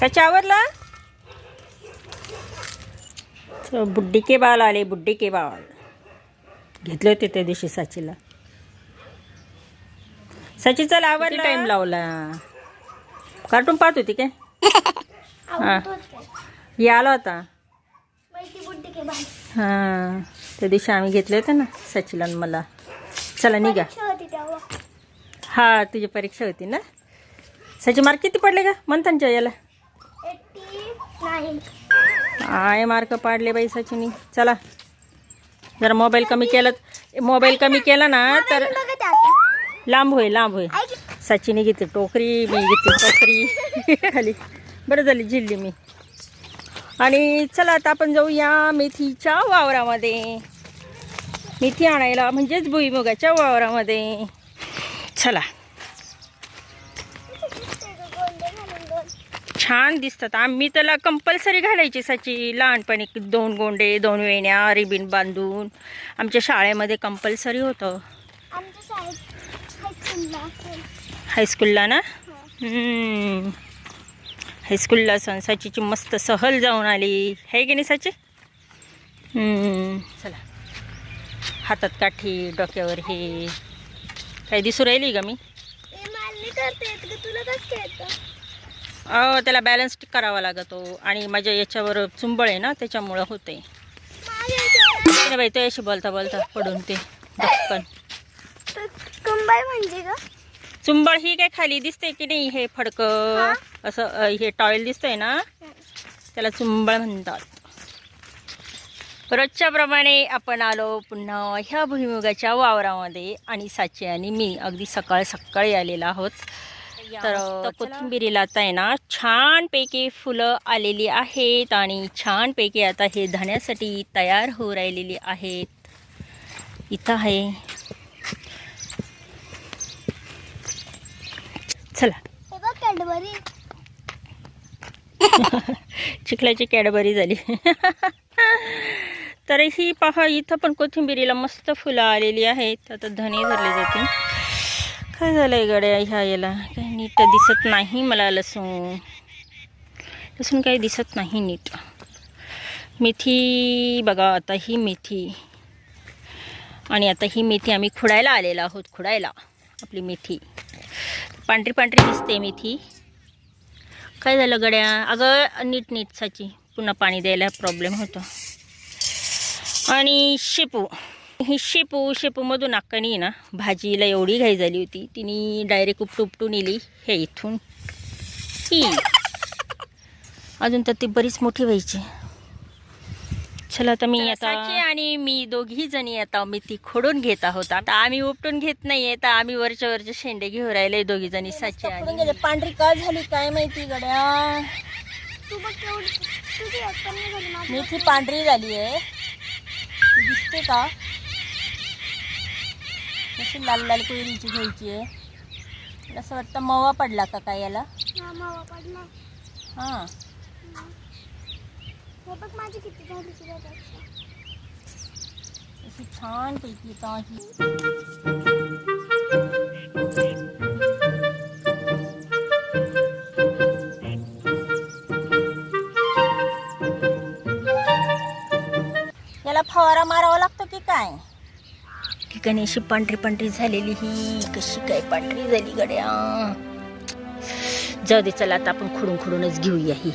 सची आवरला तर बुड्डी के बाल आले बुड्डी के बाल. घेतले होते त्या दिवशी साचीला. सची चल आवरला टाइम लावला? कार्टून पाहत होती काय? हा. हे आला होता. हां. त्या दिवशी आम्ही घेतले होते ना सचिला मला. चला निघा. हा तुझी परीक्षा होती ना? सची मार्क किती पडले का म्हणता याला आय मार्क पाडले बाई सचिनी. चला. जरा मोबाईल कमी केला मोबाईल कमी केला ना तर लांब होईल लांब होईल सचिनी घेते टोकरी मी घेते टोकरी खाली. बरं झाली झिल्ली मी. आणि चला आता आपण जाऊया मेथीच्या वावरामध्ये. मेथी आणायला म्हणजेच भुईमुगाच्या वावरामध्ये. चला. छान दिसतात. आम्ही त्याला कंपल्सरी घालायची साची. लहानपणी दोन गोंडे दोन वेण्या रिबिन बांधून. आमच्या शाळेमध्ये कंपल्सरी होतं. हायस्कूलला ना. हायस्कूलला सण साचीची मस्त सहल जाऊन आली. आहे की नाही साची. चला. हातात काठी डोक्यावर हे. काय दिसू राहिली का मी? अहो त्याला बॅलन्स करावा लागतो आणि माझ्या याच्यावर चुंबळ आहे ना त्याच्यामुळं होते बाई ते अशी बोलता बोलता पडून ते धक्कन कंबाई म्हणजे चुंबळ ही काय खाली दिसते की नाही हे फडकं असं हे टॉयल दिसतंय ना त्याला चुंबळ म्हणतात. रोजच्या प्रमाणे आपण आलो पुन्हा ह्या भुईमुगाच्या वावरामध्ये आणि साची आणि मी अगदी सकाळ सकाळी आलेला आहोत. तर कोथिंबिरीला आता आहे ना छानपैकी फुलं आलेली आहेत आणि छानपैकी आता हे धाण्यासाठी तयार होऊ राहिलेली आहेत. इथं आहे. चला. हे बघ कॅडबरी. चिखलाची कॅडबरी झाली. तर ही पहा इथं पण कोथिंबिरीला मस्त फुलं आलेली आहेत. आता धने धरले जातील. काय झालंय गड्या ह्या याला? काय नीट दिसत नाही मला लसूण. लसूण काही दिसत नाही नीट. मेथी बघा आता ही मेथी. आणि आता ही मेथी आम्ही खुडायला आलेलो आहोत खुडायला. आपली मेथी. पांढरी पांढरी दिसते मेथी. काय झालं गड्या? अगं नीट नीटसाची पुन्हा पाणी द्यायला प्रॉब्लेम होतो. आणि शेपू. ही शेपू शेपूमधून अक्कानी ना भाजीला एवढी घाई झाली होती. तिने डायरेक्ट उपटू उपटून नेली. हे इथून. ही. अजून तर ती बरीच मोठी व्हायची. चला आता मी आता आणि मी दोघी जणी आता मी ती खोडून घेत आहोत. आता आम्ही उपटून घेत नाहीये. तर आम्ही वरच्या वरचे शेंडे घेऊन राहिले दोघी जणी साची आणि पांढरी का झाली काय माहिती गड्या? तू माझी. मेथी पांढरी झाली आहे दिसते का? लाल लाल कोयरीची घ्यायची आहे. असं वाटतं मवा पडला का काय याला? हा मावा पडला हाँ. हे बघ माझी किती झाली तुझ्यापेक्षा अशी छान पैकी फवारा मारावा लागतो की काय? ठिकाणी अशी पांढरी पांढरी झालेली ही कशी काय पांढरी झाली गड्या? जाऊ दे चला आता आपण खुडून खुडूनच घेऊया ही.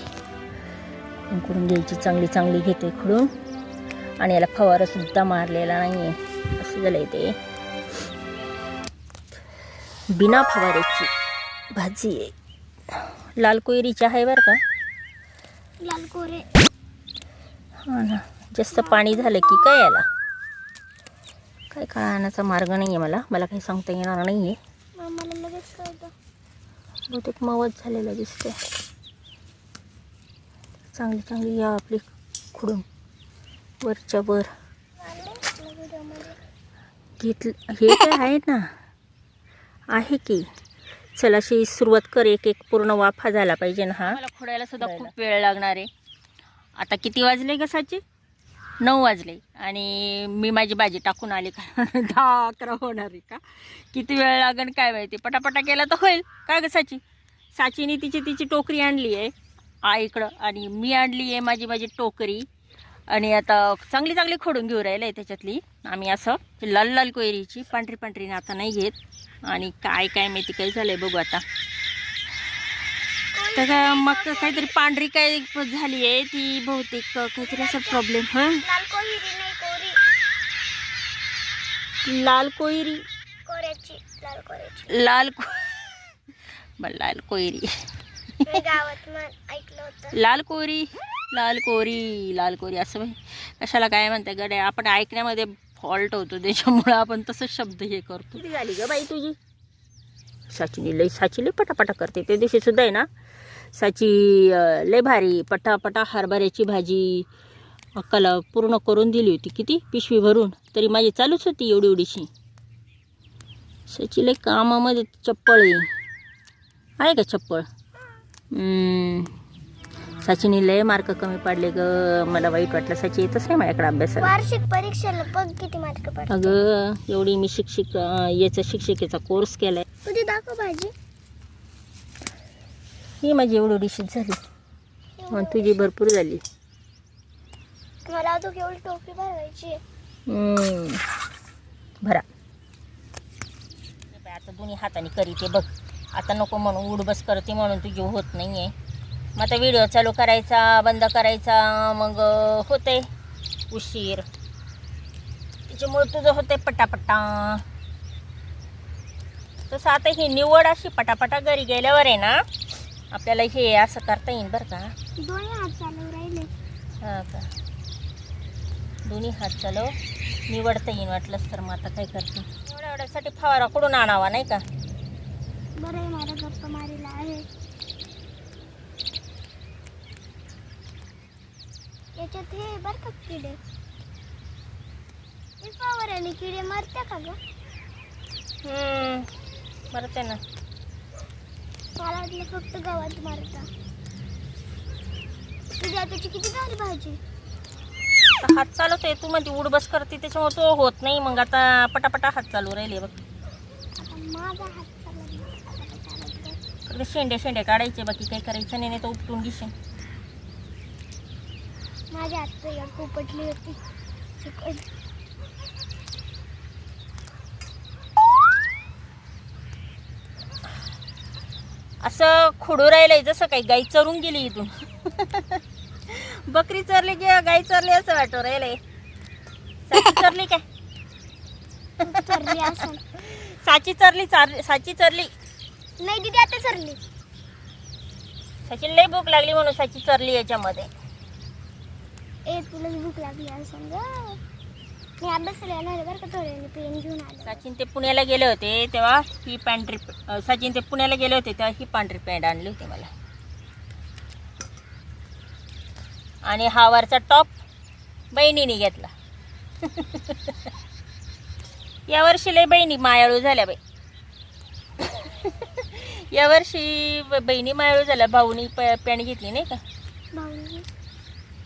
खुडून घ्यायची चांगली चांगली घेते खुडून. आणि याला फवारा सुद्धा मारलेला नाहीये. असं झालंय ते. बिना फवाऱ्याची भाजी आहे. लाल कोयरीची आहे बरं का? लाल कोरे हा ना जास्त पाणी झालं की काय याला? काय कळण्याचा मार्ग नाही आहे मला. मला काही सांगता येणार नाही आहे बहुतेक मवत झालेलं दिसते चांगली चांगली या आपली खुडून. वरच्या वर. घेतलं हे काय आहे ना. आहे की. चल अशी सुरुवात कर. एक एक पूर्ण वाफा झाला पाहिजे ना हा. मला खोडायला सुद्धा खूप वेळ लागणार आहे. आता किती वाजले कसाचे नऊ वाजले. आणि मी माझी भाजी टाकून आली का? दहा अकरा होणार आहे का? किती वेळ लागेल काय माहिती. पटापटा केला तर होईल. काय ग साची? साचीने तिची तिची टोकरी आणली आहे. आईकडं आणि मी आणली आहे माझी माझी टोकरी. आणि आता चांगली चांगली खोडून घेऊ राहिलं आहे त्याच्यातली. आम्ही असं लाल लाल कोयरीची पांढरी पांढरीने आता नाही घेत. आणि काय काय माहिती काही झालं आहे बघू आता. तर काय मग काहीतरी पांढरी काय झाली आहे ती बहुतेक काहीतरी असा प्रॉब्लेम हा? लाल कोहिरी लाल कोयरी. लाल लाल को लाल कोयरी. लाल कोरी लाल कोरी लाल कोरी असं बाई. कशाला काय म्हणते गड्या? आपण ऐकण्यामध्ये फॉल्ट होतो त्याच्यामुळं आपण तसं शब्द हे करतो. झाली ग बाई तुझी? साचिनी लई साची लई पटापटा करते. त्या दिवशी सुद्धा आहे ना साची लई भारी पटापटा हरभऱ्याची भाजी अक्काला पूर्ण करून दिली होती. किती? पिशवी भरून. तरी माझी चालूच होती एवढी एवढीशी. साची कामामध्ये चप्पळ आहे. आहे का चप्पळ. सचिनी लय मार्क कमी पडले ग. मला वाईट वाटलं. सची येतच नाही माझ्याकडे अभ्यासाला. वार्षिक परीक्षेला बघ किती मार्क अगं एवढी मी शिक्षिक याचा शिक्षिकेचा कोर्स केलाय. दाखव भाजी. ही माझी एवढी डिशीट झाली. मग तुझी भरपूर झाली. मला अजून टोपी भरवायची आहे. हम्म. भरा. आता दोन्ही हाताने करीते बघ. आता नको म्हणून उडबस करते म्हणून तुझी होत नाही आहे मग आता व्हिडिओ चालू करायचा बंद करायचा मग अं, होते उशीर. त्याच्यामुळे तुझं होते पटापटा. तसं आता ही निवड अशी पटापटा घरी गेल्यावर आहे ना आपल्याला हे असं करता येईल बरं का? दोन्ही हात चालू राहिले. हां का? दोन्ही हात चालव निवडता येईन वाटलंच तर मग आता काय करते एवढ्या एवढ्यासाठी फवारा कुठून आणावा नाही का? बरं आहे मला गप्पा मारीला आहे. याच्यात हे बर का किडे? हे फवाऱ्याने किडे मरते का ग? हम्म, बरं ते ना. मला वाटलं फक्त गवत मारता. तुझ्या त्याची किती झाली भाजी? आता हात चालवते तू मध्ये उडबस करते त्याच्यामुळे तो होत नाही. मग आता पटापटा हात चालू राहिले बघ. आता माझा हात चालला फक्त शेंडे शेंडे काढायचे. बाकी काही करायचं नाही नाही तर उपटून घेशील. माझ्या हात यार पोपटली होती. असं खुडू राहिलंय जसं काही गाई चरून गेली इथून. बकरी चरली की गाई चरली असं वाटू राहिलंय. साची चरली काय? चरली असं. साची चरली चार साची चरली. नाही दिदी आता चरली. साची लय भूक लागली म्हणून साची चरली याच्यामध्ये. ए तुला भूक लागली असं मी अभ्यासाला येणार बरं का पेन घेऊन सचिन ते पुण्याला गेले होते तेव्हा ही पॅन्ट्री अं, सचिन ते पुण्याला गेले होते तेव्हा ही पांढरी पॅन्ट आणली होती मला. आणि हा वरचा टॉप बहिणीने घेतला. यावर्षी लय बहिणी मायाळू झाल्या बाई. यावर्षी ब- बहिणी मायाळू झाल्या भाऊनी प पॅन्ट घेतली नाही का?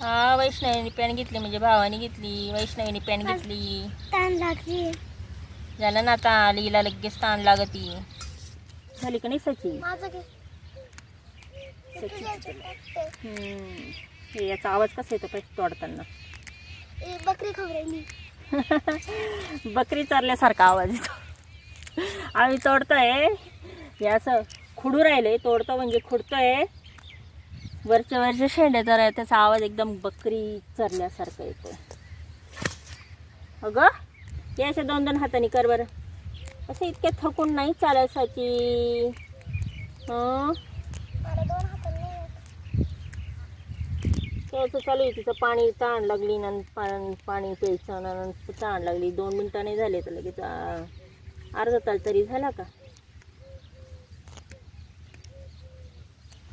हा वैष्णवीने पॅन्ट घेतली म्हणजे भावाने घेतली वैष्णवीने पॅन्ट घेतली. ताण लागली. झालं ना आता आलीला लगेच ताण लागती. झाली का नाही सची माझं घे. हम्म. हे याचा आवाज कसा येतो पाहिजे तोडताना? बकरी खवरायली बकरी चारल्यासारखा आवाज येतो. आम्ही तोडतोय. हे असं खुडू राहिले तोडतो म्हणजे खुडतोय. वरच्या वरच्या शेंड्या तर त्याचा आवाज एकदम बकरी चरल्यासारखा येतोय. अगं हे अशा दोन दोन हाताने कर बरं. असं इतक्या थकून नाही चालायसाठी. हं? येत. त्याचं चालू आहे तिचं पाणी ताण लागली ना पा- पाणी प्यायचं ना ताण लागली. दोन मिनटं नाही झाले तर लगेच अर्धा तास तरी झाला का?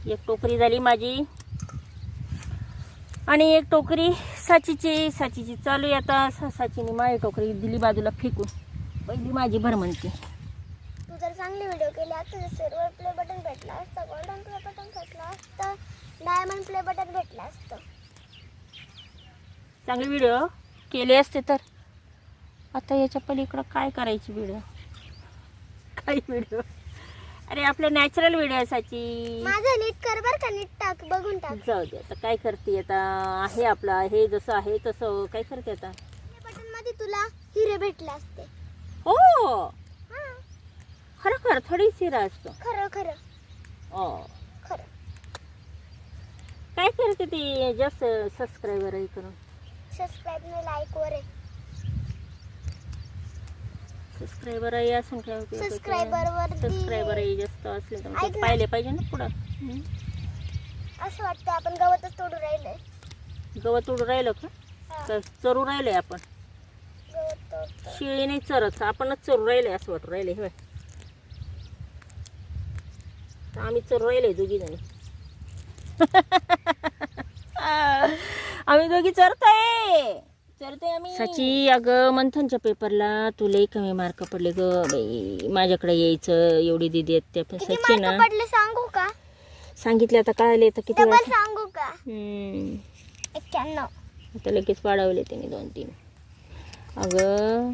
एक टोकरी झाली माझी. आणि एक टोकरी साचीची. साचीची चालू आहे आता. सा- साचीने माझी टोकरी दिली बाजूला फेकून. पहिली माझी भर म्हणते तू जर चांगले व्हिडिओ केले असते सिल्वर प्ले बटन भेटला असतं गोल्डन प्ले बटन भेटला असतं डायमंड प्ले बटन भेटलं असतं. चांगले व्हिडिओ केले असते तर. आता याच्या पलीकडं काय करायची व्हिडिओ काय व्हिडिओ अरे आपल्या नॅचरल व्हिडिओसाठी माझं नीट कर बर का नीट टाक बघून टाक. जाऊ दे आता काय करते आता? आहे आपला हे जसं आहे तसं काय करते आता? बटनमध्ये तुला हिरे भेटले असते. हो हा. खरं खरं थोडी शिरा असतो. खरं खरं. हो खरं. काय करते ती? जास्त सबस्क्रायबर हे करून सबस्क्राईब लाईक वर आहे. सबस्क्रायबर आहे असून काय होते वरती- सबस्क्रायबर जास्त असले तर मग. पाहिले पाहिजे ना पुढं. असं वाटतं आपण गवतच तोडून राहिलंय. गवत उडून राहिलं का? हा, का चरू राहिलंय आपण. गवत तोडतो शिळी नाही चरत आपणच चरू राहिले असं वाटू राहिले हे. तर आम्ही चरू राहिले दोघी जणी. आम्ही दोघी चरतोय. आम्ही सची अगं मंथनच्या पेपरला तुला कमी मार्क पडले ग बाई. माझ्याकडे यायचं एवढी दिदी आहेत त्या पण किती सची ना. मार्क पडले सांगू का? सांगितले आता कळाले तर किती डबल वेळा सांगू का? हम्म. एक्क्याण्णव. आता लगेच वाढवले त्यांनी दोन तीन. अगं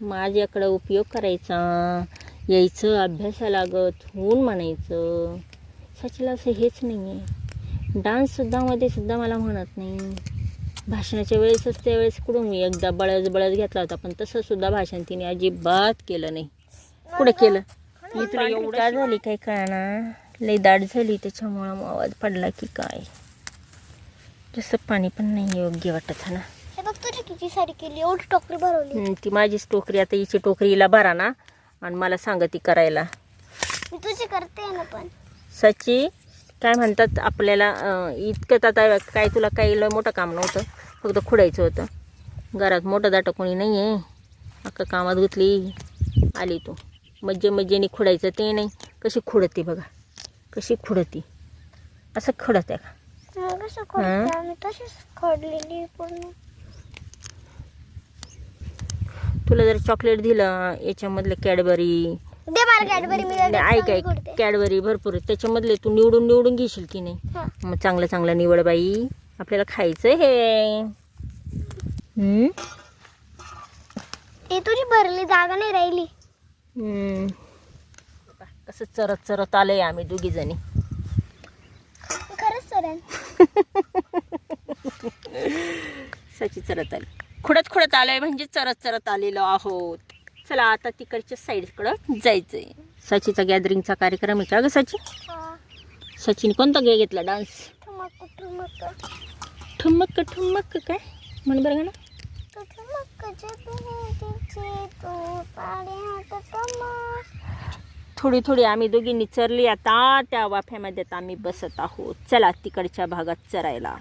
माझ्याकडं उपयोग करायचा. यायचं अभ्यासाला लागत होऊन म्हणायचं. सचिला असं हेच नाही आहे डान्ससुद्धा मध्ये सुद्धा मला म्हणत नाही. भाषणाच्या वेळेसच त्यावेळेस कुठून मी एकदा बळज बळज घेतला होता पण तसं सुद्धा भाषण तिने अजिबात केलं नाही. कुठं केलं? मी तुला एवढं झाली काय कळना? लई दाट झाली त्याच्यामुळं मग आवाज पडला की काय? जसं पाणी पण नाही योग्य वाटत हा ना? बघ तुझी किती सारी केली एवढी टोकरी भरवली. हम्म, ती माझीच टोकरी आता हिची टोकरी हिला भरा ना आणि मला सांग ती करायला. मी तुझी करते ना पण. सची काय म्हणतात आपल्याला इतकं आता काय तुला काही लय मोठं काम नव्हतं. फक्त खुडायचं होतं. घरात मोठं दाटं कोणी नाही आहे अक्का कामात गुतली. आली तू. मज्जे मज्जेने खुडायचं ते नाही. कशी खुडते बघा. कशी खुडती. असं खुडत आहे का तुला जर चॉकलेट दिलं याच्यामधलं कॅडबरी दे मला कॅडबरी मी लगेच ऐक चांगली ऐक. खोडते कॅडबरी भरपूर. त्याच्यामधले तू निवडून निवडून घेशील की नाही? हा. मग चांगलं चांगलं निवड बाई. आपल्याला खायचं हे. हम्म? ते तुझी भरली जागा नाही राहिली. हम्म. कसं चरत चरत आलंय आम्ही दोघी जणी. खरंच सर सची चरत आली. खुडत खुडत आलोय म्हणजे चरत चरत आलेलो आहोत. चला आता तिकडच्या साईडकडं जायचंय. सचीचा गॅदरिंगचा कार्यक्रम आहे का ग सची सचिन कोणता गे घेतला डान्स ठुमक ठुमक. काय? म्हण बरं ना. थोडी थोडी आम्ही दोघींनी चरली. आता त्या वाफ्यामध्ये आता आम्ही बसत आहोत. चला तिकडच्या भागात चरायला.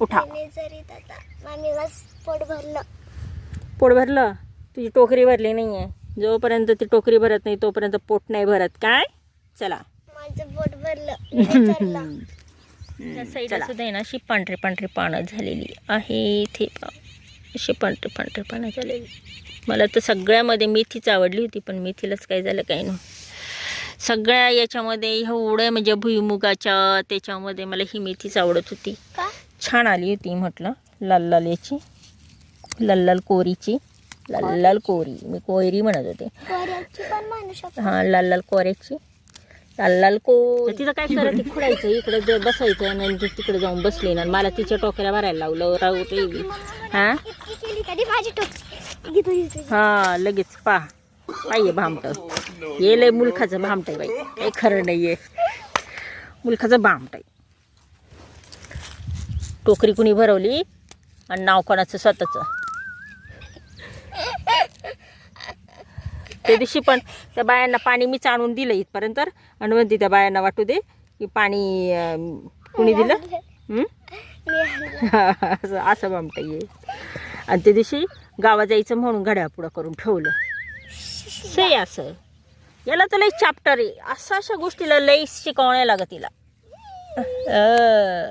उठा. पोट भरलं. पोट भरलं? तुझी टोकरी भरली नाही आहे जोपर्यंत ती टोकरी भरत नाही तोपर्यंत पोट नाही भरत. काय? चला. माझं पोट भरलं. त्या साईडला सुद्धा ना अशी पांढरी पांढरी पानं झालेली आहे इथे. अशी पांढरी पांढरी पानं झालेली. मला तर सगळ्यामध्ये मेथीच आवडली होती पण मेथीलाच काय झालं काय ना सगळ्या याच्यामध्ये एवढं म्हणजे भुईमुगाच्या त्याच्यामध्ये मला ही मेथीच आवडत होती. का? छान आली होती म्हटलं. लाल लाल याची. लाल लाल कोरीची. लाल लाल कोरी. मी कोयरी म्हणत होते. कोऱ्याची पण म्हणू शकतो. हा लाल लाल कोऱ्याची. लाल लाल को तिथं काय करत ती खुडायचं इकडे जे बसायचं आणि ती तिकडे जाऊन बसली ना मला तिच्या टोक्याला भरायला लावलं. राहू ते हा? हा लगेच पा पाहिजे भामट. ये लय मुलखाचं भामट आहे बाई. काही खरं नाहीये. मुलखाचं भामट आहे. टोकरी कुणी भरवली? आणि नाव कोणाचं? स्वतःचं. त्या दिवशी पण त्या बायांना पाणी मीच आणून दिलं इथपर्यंत आणि म्हणते त्या बायांना वाटू दे की पाणी कुणी दिलं? हं? असं असं बामट ये आणि त्या दिवशी गावा जायचं म्हणून घड्या पुढं करून ठेवलं. से असं. याला तर लई चॅप्टर आहे. असं अशा गोष्टीला लई शिकवण्या लागत तिला.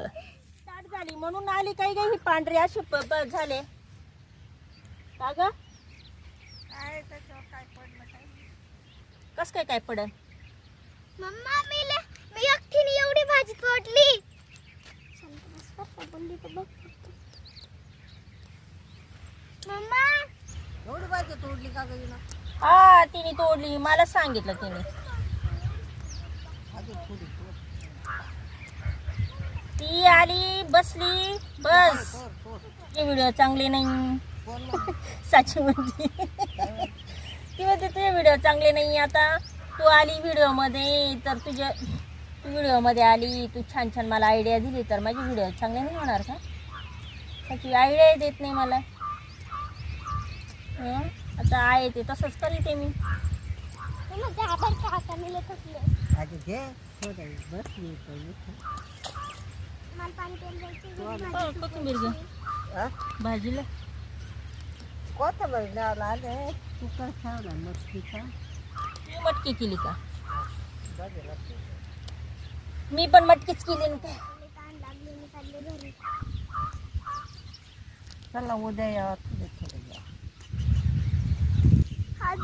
स्टार्ट झाली. म्हणून आली काही काही पांढरे असे झाले. का ग? काय कस काय काय पडल मम्मा मी ले- मी एवढी भाजी तोडली. हा तिने तोडली. मला सांगितलं तिने. ती आली बसली बस. ही व्हिडिओ चांगली नाही. बोल साची तुझे व्हिडिओ चांगले नाही आता? तू आली व्हिडिओमध्ये तर तुझ्या तू व्हिडिओमध्ये आली तू छान छान मला आयडिया दिली तर माझे व्हिडिओ चांगले नाही होणार का? त्याची आयडिया देत नाही मला. हं? आता आहे ते तसंच करीते मी. कोथिंबीर घे? भाजीला. कोथिंबीर न्यायला आले ठेवला मटकीचा मी मटकी केली का? मी पण मटकीच केली ना चला उद्या या थोडे थोडे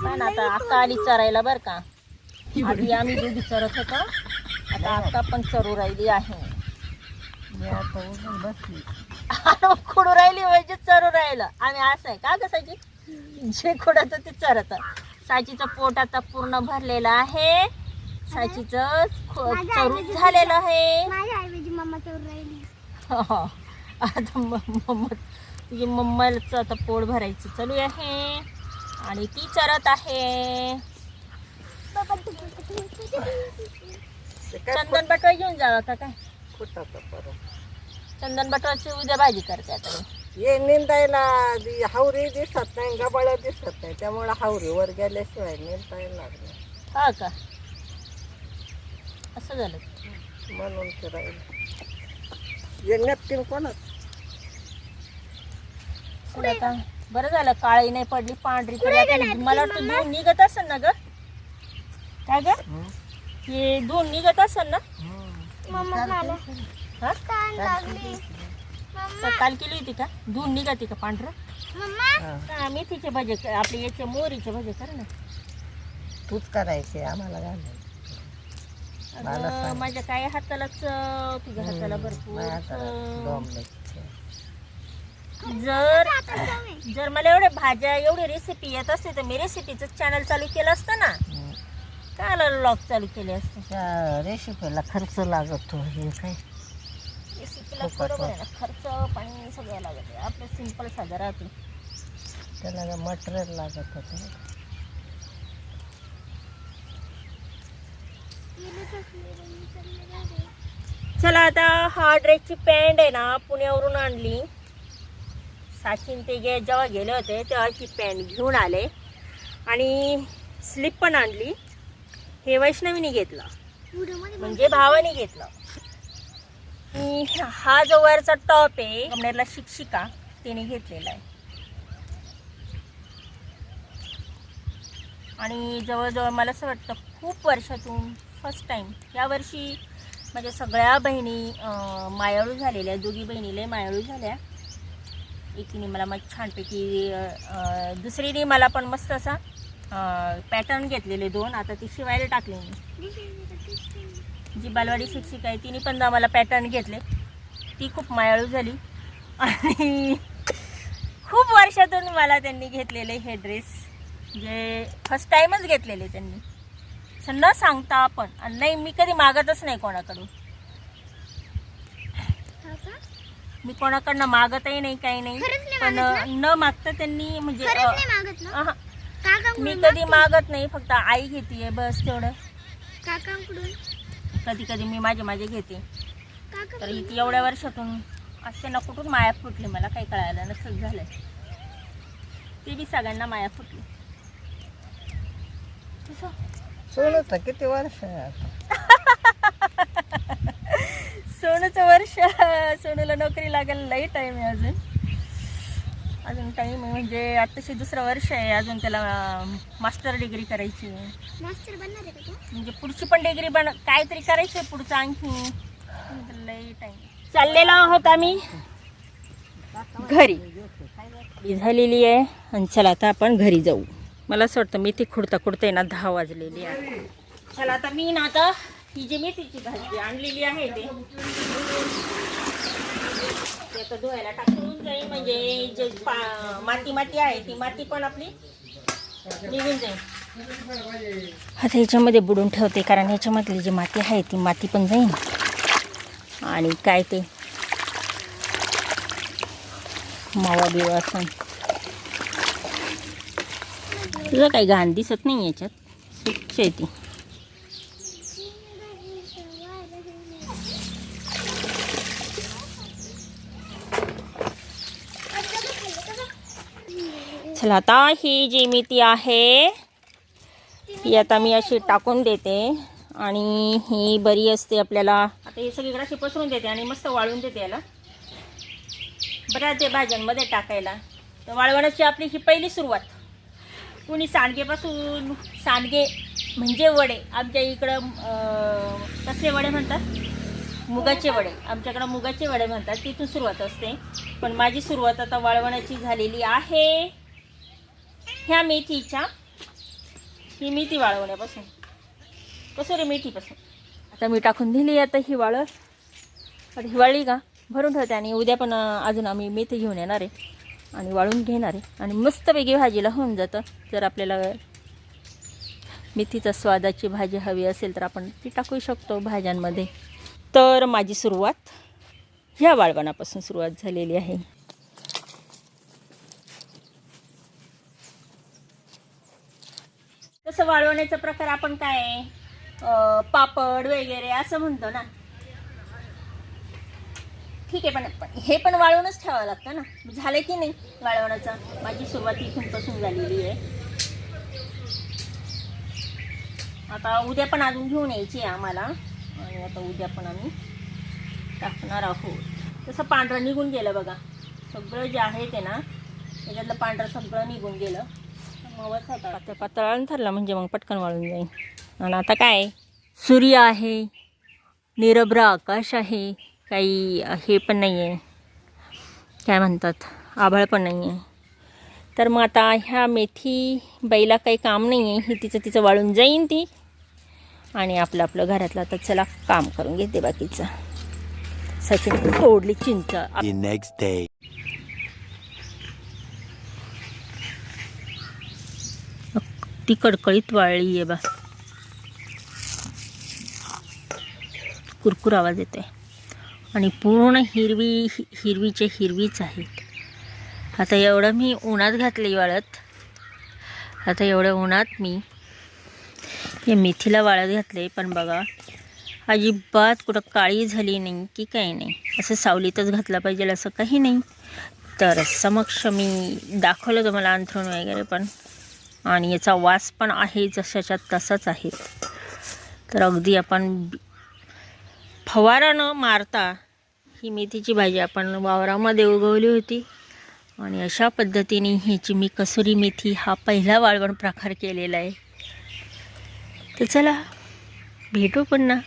पण आता अक्का आली चरायला बर का? आधी आम्ही दोघी चरत होतो. आता अक्का पण चरू राहिली आहे. मी आता उठून बसली. खुडू राहिली म्हणजे चरू राहिलं. आम्ही असं आहे. का कसाची जे खुडत ते चरत. साचीचं पोट आता पूर्ण भरलेलं आहे. साचीचं खो- चरून झालेलं आहे. चोर राहिली. आता मम्मा तुझी मम्माचं आता पोट भरायचं चालू आहे. आणि ती चरत आहे. चंदन बटवा घेऊन जावं का काय? चंदन बटवाची उद्या भाजी करते आता मी. ये निंदायला हावरी दिसत नाही गबाळ्या दिसत नाही. त्यामुळे हावरीवर गेल्याशिवाय निंदता येणार नाही. हा का? असं झालं. म्हणून ते राहील. हे नॅपकिन कोणाच? पुढे आता बरं झालं काळी नाही पडली पांढरी आता मला वाटतं दोन निघत असेल ना ग? काय ग? हे दोन निघत असेल ना? मम्मा मला. हा? काल. केली होती का? दोन निघते का पांढरं? मम्मा. मेथीचे भजे आपले याचे मोहरीचे भजे कर ना. तूच करायचे आम्हाला घालायचे. माझ्या काय हाताला चव तुझ्या हाताला भरपूर. जर. जर मला एवढे भाज्या एवढी रेसिपी येत असते तर मी रेसिपीचं चॅनल चालू केलं असतं ना. काय लॉग चालू केले असते. रेसिपीला खर्च लागतो हे काय? बरोबर आहे ना खर्च पाणी सगळं लागत आहे. आपलं सिंपल साधं राहते. त्याला मटेरियल लागत होतं. चला आता हा ड्रेसची पॅन्ट आहे ना पुण्यावरून आणली. साचिन ते गे जेव्हा गेले होते तेव्हा ती पॅन्ट घेऊन आले. आणि स्लीप पण आणली. हे वैष्णवीने घेतलं. म्हणजे भावाने घेतलं. हा जो वरचा टॉप आहे. कमरेला शिक्षिका तिने घेतलेला आहे. आणि जवळजवळ मला असं वाटतं खूप वर्षातून फर्स्ट टाईम यावर्षी माझ्या सगळ्या बहिणी मायाळू झालेल्या दोघी बहिणीलाही मायाळू झाल्या. एकीने मला मग छानपैकी दुसरीने मला पण मस्त असा पॅटर्न घेतलेले दोन. आता ती शिवायला टाकले मी. जी बालवाडी शिक्षिका आहे तिने पण मला पॅटर्न घेतले. ती खूप मायाळू झाली. आणि खूप वर्षातून मला त्यांनी घेतलेले हे ड्रेस जे फर्स्ट टाईमच घेतलेले त्यांनी. असं न सांगता आपण आणि नाही मी कधी मागतच नाही कोणाकडून? मी कोणाकडनं मागतही नाही काही नाही. पण न? मागता त्यांनी म्हणजे मी कधी मागत नाही फक्त आई घेते बस तेवढं. काकांकडून? कधी कधी मी माझे माझे घेते. तर इथे एवढ्या वर्षातून असे ना कुठून माया फुटली मला काही कळायला नसत झालं. ते बी सगळ्यांना माया फुटली? सोनूचं किती वर्ष सोनूचं वर्ष सोनूला नोकरी लागायला लई टाईम आहे अजून. अजून टाईम आहे म्हणजे आत्ताशी दुसरं वर्ष आहे अजून त्याला मास्टर डिग्री करायची आहे. मास्टर बनणार आहे का म्हणजे पुढची पण डिग्री बन काहीतरी करायचं आहे पुढचं आणखी. लई टाईम चाललेलो आहोत आम्ही. घरी. झालेली आहे आणि चला आता आपण घरी जाऊ. मला असं वाटतं मेथी खुडता खुडता ना दहा वाजलेली आहे. चला आता मी ना आता ही जी मेथीची भाजी आणलेली आहे ते. आता म्हणजे जे माती माती आहे ती माती पण आपली जाईल. ह्याच्यामध्ये बुडून ठेवते कारण ह्याच्यामधली जी माती आहे ती माती पण जाईल. आणि काय ते? मावा बिवा असं. तुझं काही घाण दिसत नाही याच्यात? स्वच्छ आहे ती. चला आता ही जी मेथी आहे ही आता मी अशी टाकून देते. आणि ही बरी असते आपल्याला. आता हे सगळीकडे अशी पसरून देते आणि मस्त वाळून देते याला. बरं ते भाज्यांमध्ये टाकायला. तर वाळवण्याची आपली ही पहिली सुरुवात. कुणी सांडगेपासून सांडगे म्हणजे वडे. आमच्या इकडं कसले वडे म्हणतात? मुगाचे वडे. आमच्याकडं मुगाचे वडे म्हणतात. तिथून सुरुवात असते. पण माझी सुरुवात आता वाळवण्याची झालेली आहे. ह्या मेथीच्या ही मेथी वाळवण्यापासून. कसं रे मेथीपासून? आता मी टाकून दिली आता ही वाळत आता ही वाळली का? भरून ठेवते आणि उद्या पण अजून आम्ही मेथी घेऊन येणार आहे. आणि वाळून घेणार आहे. आणि मस्तपैकी भाजीला होऊन जातं. जर आपल्याला मेथीचा स्वादाची भाजी हवी असेल तर आपण ती टाकू शकतो भाज्यांमध्ये. तर माझी सुरुवात ह्या वाळवणापासून सुरुवात झालेली आहे. तसं वाळवण्याचा प्रकार आपण काय पापड वगैरे असं म्हणतो ना. ठीक आहे पण पण हे पण वाळवूनच ठेवावं लागतं ना. झालं की नाही वाळवण्याचं? माझी सुरुवात इथूनपासून झालेली आहे. आता उद्या पण अजून घेऊन यायची आहे आम्हाला. आणि आता उद्या पण आम्ही टाकणार आहोत. तसं पांढरं निघून गेलं बघा. सगळं जे आहे ते ना त्याच्यातलं पांढरं सगळं निघून गेलं. त्या पातळ ठरला म्हणजे मग पटकन वाळून जाईल. आणि आता काय? सूर्य आहे निरभ्र आकाश आहे काही हे पण नाही आहे काय म्हणतात? आभाळ पण नाही आहे तर मग आता ह्या मेथी बाईला काही काम नाही आहे ही तिचं तिचं वाळून जाईन ती. आणि आपलं आपलं घरातलं आता चला काम करून घेते बाकीचं. सचिन फोडली चिंच. The next ती कडकडीत वाळली आहे बा. कुरकुर आवाज येते आणि पूर्ण हिरवी हि- हिरवीचे हिरवीच आहेत. आता एवढं मी उन्हात घातली वाळत. आता एवढ्या उन्हात मी हे मेथीला वाळत घातले पण बघा अजिबात कुठं काळी झाली नाही की काही नाही. असं सावलीतच घातलं पाहिजे असं काही नाही. तर समक्ष मी दाखवलं तुम्हाला अंथरूण वगैरे पण. आणि याचा वास पण आहे जशाच्या तसाच आहे. तर अगदी आपण फवारा न मारता ही मेथीची भाजी आपण वावरामध्ये उगवली होती. आणि अशा पद्धतीने ह्याची मी कसुरी मेथी हा पहिला वाळवण प्रकार केलेला आहे. तर चला भेटू पुन्हा.